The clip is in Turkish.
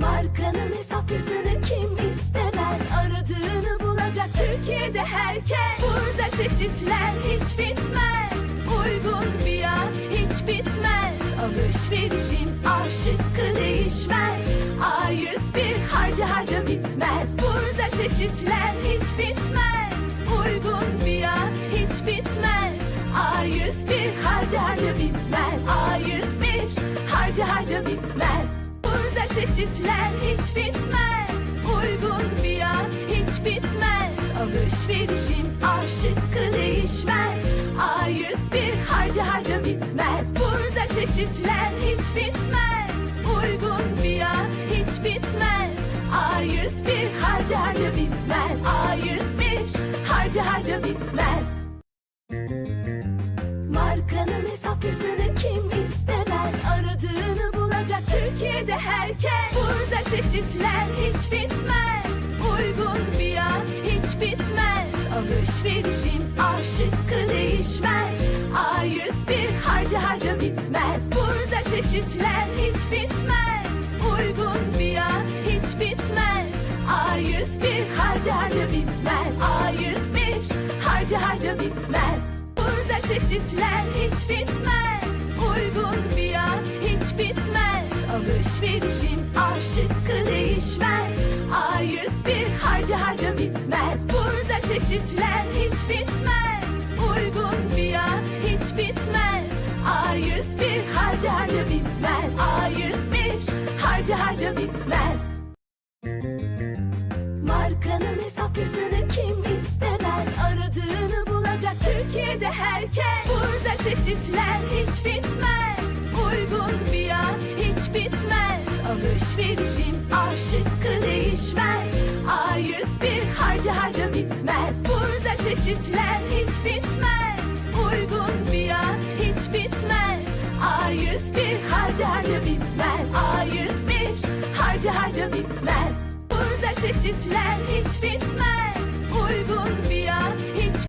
Markanın hesaplısını kim istemez? Aradığını bulacak Türkiye'de herkes. Burada çeşitler hiç bitmez. Uygun fiyat hiç bitmez. Alışverişin aşıkkı değişmez. A101 harca harca bitmez. Burada çeşitler hiç bitmez. Uygun fiyat hiç bitmez. A101 harca harca bitmez. A101 harca harca bitmez. Burada çeşitler hiç bitmez. Uygun fiyat hiç bitmez. Alışverişin aşıkkı değişmez. A101 harca harca bitmez. Burada çeşitler hiç bitmez. Uygun fiyat hiç bitmez. A101 harca harca bitmez. A101 harca harca bitmez. Markanın hesaplısını hiç bitmez. Uygun fiyat hiç bitmez. Alışverişin aşıkkı değişmez. A101 harca harca bitmez. Burada çeşitler hiç bitmez. Uygun fiyat hiç bitmez. A101 harca harca bitmez. A101 harca harca bitmez. Burada çeşitler hiç bitmez Alışverişin aşıkkı değişmez. A101 harca harca bitmez. Burada çeşitler hiç bitmez. Uygun fiyat hiç bitmez. A101 harca harca bitmez. A101 harca harca bitmez. Markanın hesaplısını kim istemez? Aradığını bulacak Türkiye'de herkes. Burada çeşitler hiç bitmez Alışverişin aşıkkı değişmez. A101 harca harca bitmez. Burada çeşitler hiç bitmez. Uygun fiyat hiç bitmez. A101 harca harca bitmez. A101 harca harca bitmez. Burada çeşitler hiç bitmez. Uygun